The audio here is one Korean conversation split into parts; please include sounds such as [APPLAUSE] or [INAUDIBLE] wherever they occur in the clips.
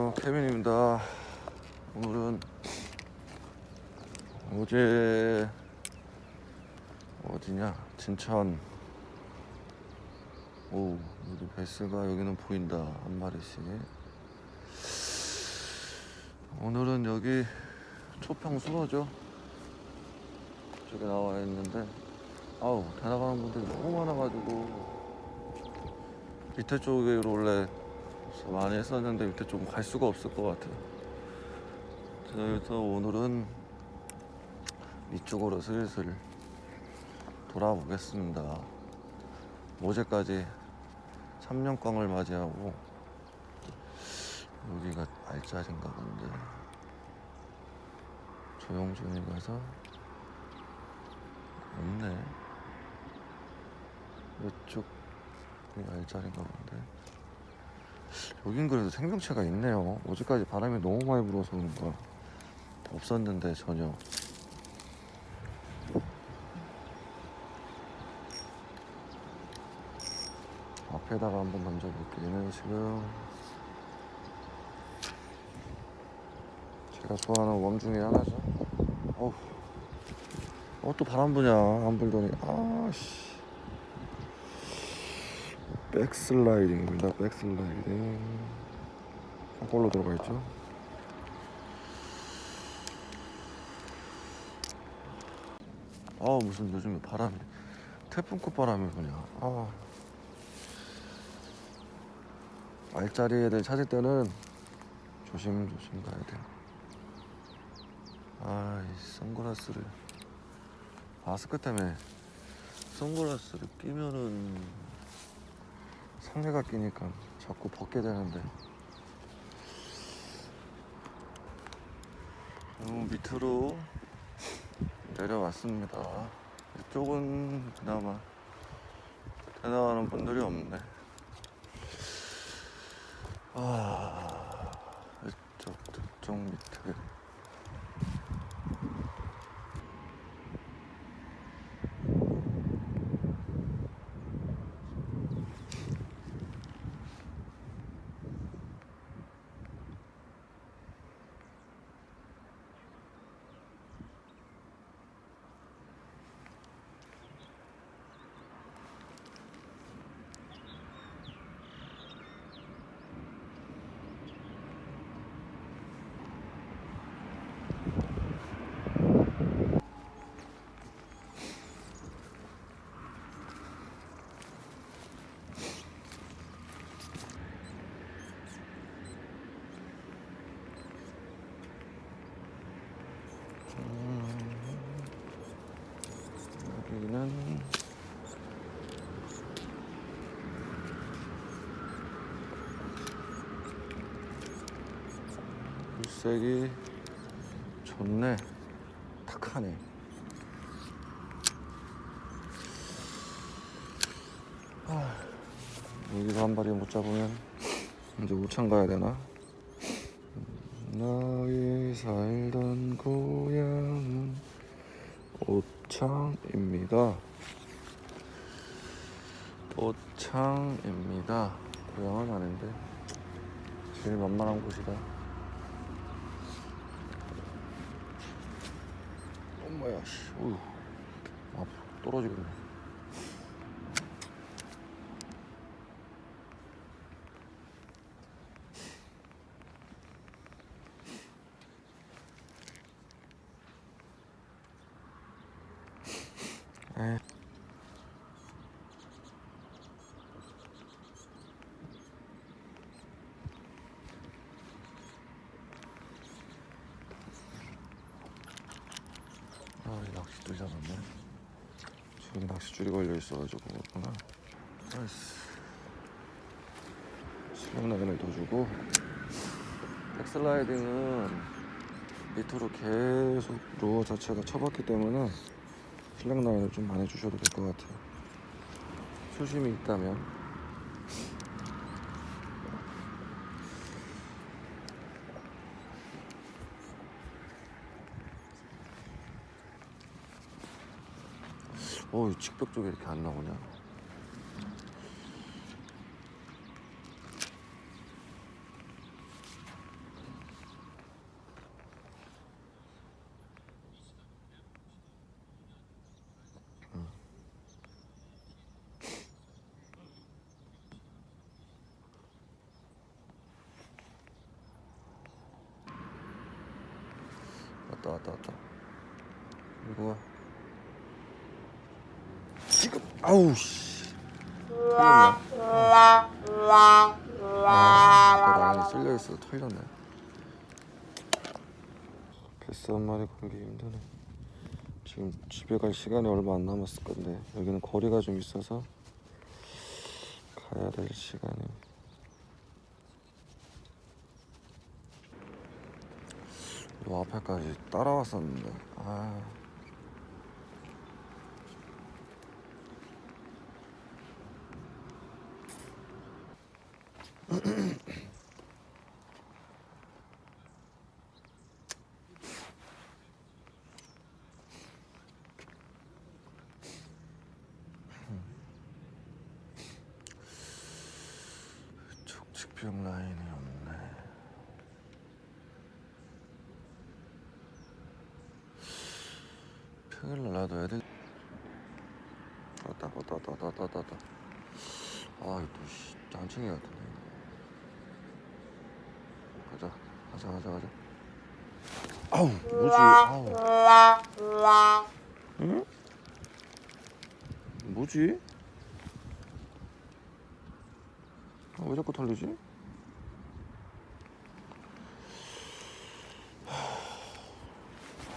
어, 케빈입니다. 오늘은 어제 어디냐? 진천. 오, 여기 베스가 여기는 보인다. 한 마리씩. 오늘은 여기 초평 수로죠. 저기 나와 있는데, 아우, 다 나가는 분들이 너무 많아가지고, 밑에 쪽으로 원래 많이 했었는데 밑에 좀 갈 수가 없을 것 같아요. 그래서 오늘은 이쪽으로 슬슬 돌아보겠습니다. 어제까지 3년광을 맞이하고 여기가 알짜린가 본데 조용조용히 가서 없네. 이쪽이 알짜린가 본데. 여긴 그래도 생명체가 있네요. 어제까지 바람이 너무 많이 불어서 그런가 없었는데 전혀. 앞에다가 한번 던져볼게요. 얘는 지금 제가 좋아하는 웜 중에 하나죠. 어우, 어, 또 바람 부냐. 안 불더니. 아씨. 백슬라이딩입니다. 백슬라이딩. 한골로 들어가 있죠. 아 무슨 요즘에 바람이 태풍급 바람이 부냐. 아 알짜리 애들 찾을 때는 조심조심 가야 돼. 아이 선글라스를 마스크 때문에 선글라스를 끼면은 상해가 끼니까 자꾸 벗게 되는데. 너무 밑으로 내려왔습니다. 이쪽은 그나마 대나가는 분들이 없네. 아 이쪽 저쪽 밑에 여기는 물색이 좋네 탁하네 아, 여기서 한 마리 못 잡으면 이제 우창 가야 되나? 너희 살던 고향은 오창입니다. 오창입니다. 고향은 아닌데 제일 만만한 곳이다. 엄마야, 씨, 어휴, 아, 떨어지겠네. 에. 아, 이 낚싯줄 잡았네. 지금 낚싯줄이 걸려 있어가지고 그렇구나. 나이스. 수평라인을 더 주고 백슬라이딩은 밑으로 계속 로어 자체가 쳐봤기 때문에 슬랙 라인을 좀 많이 주셔도 될 것 같아요. 수심이 있다면. 어이 측벽 쪽에 이렇게 안 나오냐? 왔다 왔다 왔다. 이거 아우 씨. 털렸네. 아 라인이 쓸려 있어 털렸네. 베스 한 마리 걸기 힘드네. 지금 집에 갈 시간이 얼마 안 남았을 건데 여기는 거리가 좀 있어서 가야 될 시간이. 요 앞에까지 따라왔었는데 아 촉직병 라인이 없네. 평일날 나도 애들 왔다 왔다 왔다 왔다 왔다 왔다 아 이거 씨 짠챙이 같은데 가자 가자 가자 가자. 아우 뭐지? 아우. 응? 뭐지? 아, 왜 자꾸 털리지?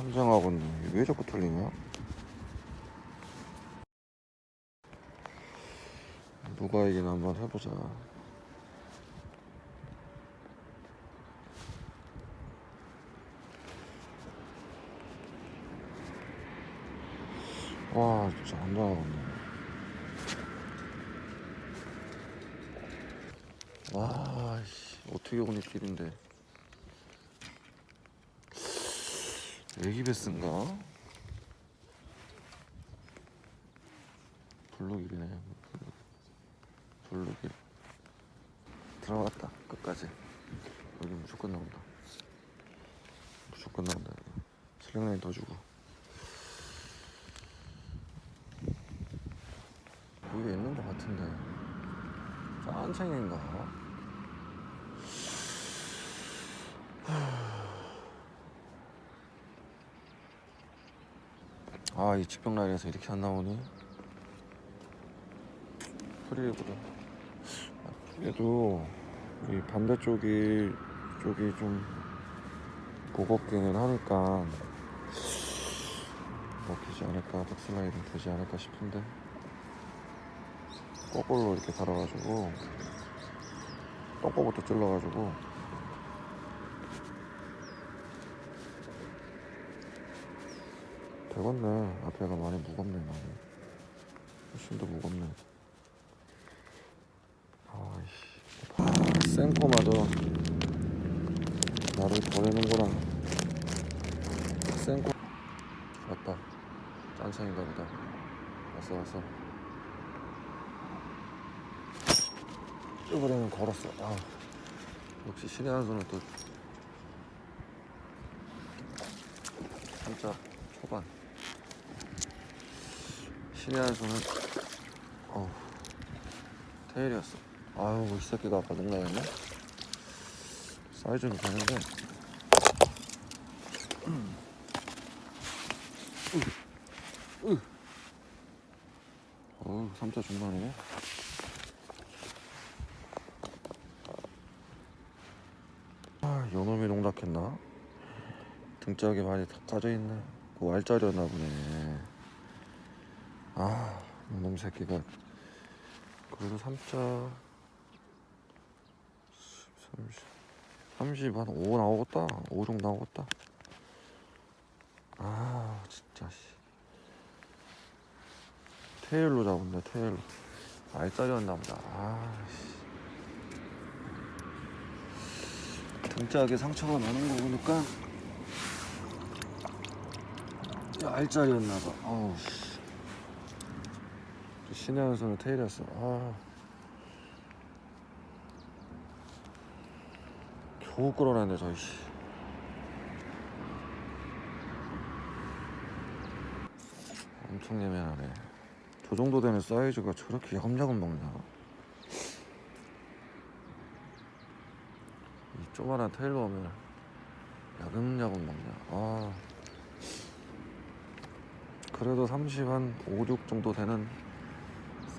환장하겠네. 왜 자꾸 털리냐? 누가 이기나 한번 해보자. 와, 진짜 환장하겠네. 와, 씨, 어떻게 오니 길인데? 애기 베스인가? 블루길이네. 블루길. 들어갔다. 끝까지. 여기 무조건 나온다. 무조건 나온다. 슬랙라인 더 주고. 여기 있는 것 같은데. 짠챙인가? 아, 이 직병 라인에서 이렇게 안 나오니? 프리그로. 얘도 이 반대쪽이 쪽이 좀 무겁기는 하니까 먹히지 않을까, 덕슬라이딩 되지 않을까 싶은데 거꾸로 이렇게 달아가지고 똥꼬부터 찔러가지고 되겠네. 앞에가 많이 무겁네 많이. 훨씬 더 무겁네. 아이씨. 아, 생코마저 나를 버리는구나. 생코 왔다. 짠창인가 보다. 왔어 왔어. 이번에는 걸었어. 아 역시 신의 한 수는 또 진짜 초반 수는 어우 테일이었어 아유 이 새끼가 아까 농락했네 사이즈는 되는데 어우 3자 중반이네 아, 요놈이 농락했나? 등짝이 많이 다 까져있네. 그 왈자리였나 보네. 아, 요놈 새끼가. 그래도 3자. 30, 30, 한 5 나오겠다. 5 정도 나오겠다. 아, 진짜, 씨. 테일로 잡은다, 테일로. 알짜리였나 보다. 아, 씨. 등짝에 상처가 나는 거 보니까 야, 알짜리였나 봐. 어우 씨. 신의 한 손은 테일이었어. 아. 겨우 끌어냈네 저희 씨. 엄청 예민하네. 저 정도 되는 사이즈가 저렇게 야금야금 먹냐? 이 조그만한 테일러 오면 야금야금 먹냐? 아. 그래도 30 한 5, 6 정도 되는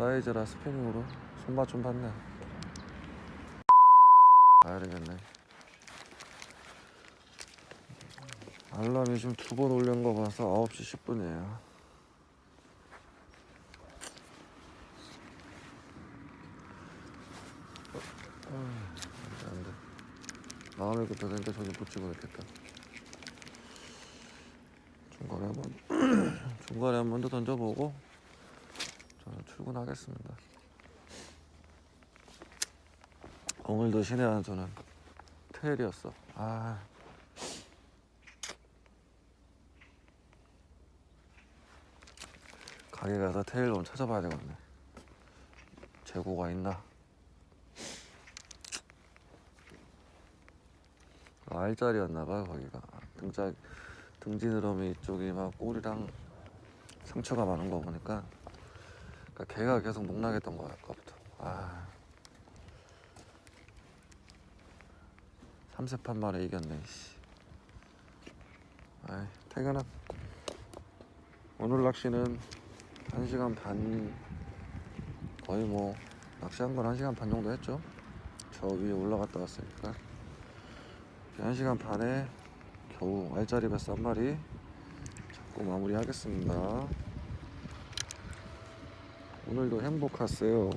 사이즈라 스피닝으로 손맛 좀 봤네. 가야 되겠네. 알람이 지금 두번 올린 거 봐서 9시 10분이에요. 안돼 안돼. 마음이 급해서니까 저기 못 찍어야겠다. 중간에 한번 [CLEARS THROAT] 중간에 한 번 더 던져보고 저는 출근하겠습니다. 오늘도 한 수는 테일이었어. 아. 가게 가서 테일 좀 찾아봐야 되겠네. 재고가 있나? 알짜리였나봐 거기가 등짝 등지느러미 쪽이 막 꼬리랑 상처가 많은 거 보니까 그러니까 걔가 계속 농락했던 거야 아까부터. 아. 삼세판 만에 이겼네 씨. 아이 퇴근함 오늘 낚시는 1시간 반 거의 뭐 낚시한 건 1시간 반 정도 했죠? 저 위에 올라갔다 왔으니까. 1시간 반에 겨우 알짜리 뱃스 한 마리 잡고 마무리하겠습니다 오늘도 행복하세요